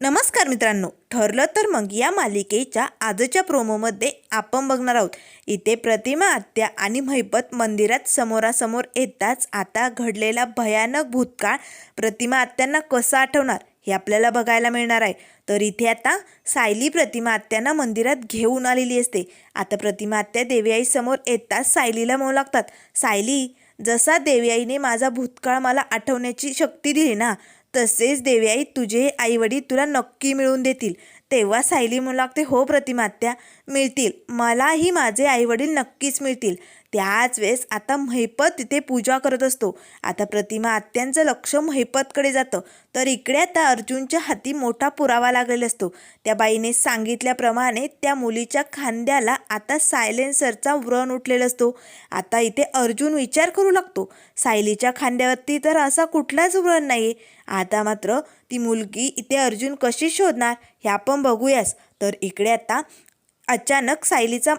नमस्कार मित्रांनो. ठरलं तर मग या मालिकेच्या आजच्या प्रोमोमध्ये आपण बघणार आहोत. इथे प्रतिमा आत्या आणि महिपत मंदिरात समोरासमोर येताच आता घडलेला भयानक भूतकाळ प्रतिमा आत्यांना कसा आठवणार हे आपल्याला बघायला मिळणार आहे. तर इथे आता सायली प्रतिमा आत्यांना मंदिरात घेऊन आलेली असते. आता प्रतिमा आत्या देवीआईसमोर येताच सायलीला म्हणू लागतात. सायली जसा देवीआईने माझा भूतकाळ मला आठवण्याची शक्ती दिली ना तसेच देव्याई तुझे आईवडील तुला नक्की मिळवून देतील. तेव्हा सायली म्हणू लागते हो प्रतिमात्या मिळतील. मलाही माझे आईवडील नक्कीच मिळतील. त्याच वेळेस आता महिपत तिथे पूजा करत असतो. आता प्रतिमा आत्यांचं लक्ष महिपतकडे जातं. तर इकडे आता अर्जुनच्या हाती मोठा पुरावा लागलेला असतो. त्या बाईने सांगितल्याप्रमाणे त्या मुलीच्या खांद्याला आता सायलेन्सरचा व्रण उठलेला असतो. आता इथे अर्जुन विचार करू लागतो. सायलीच्या खांद्यावरती तर असा कुठलाच व्रण नाही आता मात्र ती मुलगी इथे अर्जुन कशी शोधणार? हे आपण बघूयास. तर इकडे आता अचानक सायलीचा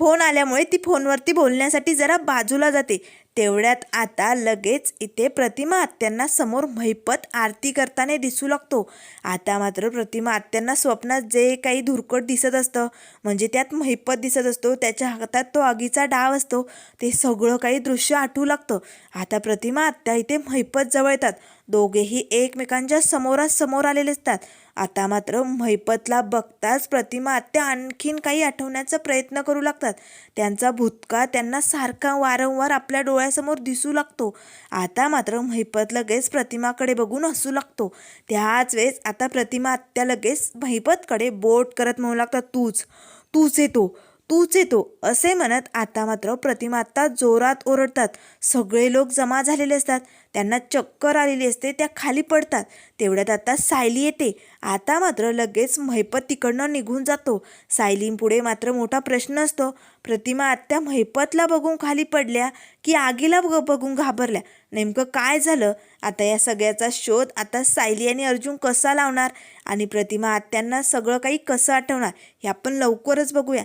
फोन आल्यामुळे ती फोनवरती बोलण्यासाठी जरा बाजूला जाते. तेवढ्यात आता लगेच इथे प्रतिमा आत्यांना समोर महिपत आरती करताना दिसू लागतो. आता मात्र प्रतिमा आत्यांना स्वप्नात जे काही धुरकट दिसत असतं म्हणजे त्यात महिपत दिसत असतो त्याच्या हातात तो आगीचा डाव असतो ते सगळं काही दृश्य आठवू लागतं. आता प्रतिमा आत्या इथे महिपत जवळ येतात. दोघेही एकमेकांच्या समोरासमोर आलेले असतात. आता मात्र महिपतला बघताच प्रतिमा आत्या आणखीन काही आठवण्याचा प्रयत्न करू लागतात. त्यांचा भूतका त्यांना सारखा वारंवार आपल्या डोळ्यासमोर दिसू लागतो. आता मात्र महिपत लगेच प्रतिमाकडे बघून हसू लागतो. त्याच वेळेस आता प्रतिमा आत्या लगेच महिपतकडे बोट करत म्हणू लागतात तूच तूच येतो. तूच येतो असे म्हणत आता मात्र प्रतिमा आत्ता जोरात ओरडतात. सगळे लोक जमा झालेले असतात. त्यांना चक्कर आलेली असते त्या खाली पडतात. तेवढ्यात आता सायली येते. आता मात्र लगेच महिपत तिकडनं निघून जातो. सायलींपुढे मात्र मोठा प्रश्न असतो. प्रतिमा आत्या महिपतला बघून खाली पडल्या की आगीला बघ बघून घाबरल्या? नेमकं काय झालं? आता या सगळ्याचा शोध आता सायली आणि अर्जुन कसा लावणार? आणि प्रतिमा आत्यांना सगळं काही कसं आठवणार? हे आपण लवकरच बघूया.